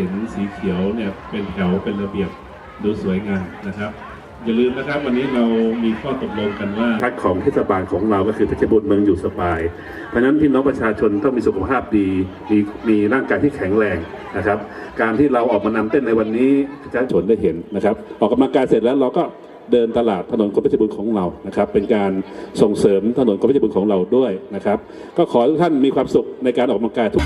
เห็นสีเขียวเนี่ยเป็นแถวเป็นระเบียบดูสวยงามนะครับ อย่าลืมนะครับวันนี้เรามีข้อตกลงกันว่าพักของเทศบาลของเราก็คือเพชรบุรีเมืองอยู่สบาย เพราะฉะนั้นพี่น้องประชาชนต้องมีสุขภาพดีมีมีร่างกายที่แข็งแรงนะครับ การที่เราออกมานำเต้นในวันนี้ประชาชนได้เห็นนะครับ ออกกำลังกายเสร็จแล้วเราก็เดินตลาดถนนคนเพชรบุรีของเรานะครับ เป็นการส่งเสริมถนนคนเพชรบุรีของเราด้วยนะครับ ก็ขอทุกท่านมีความสุขในการออกกำลังกายทุก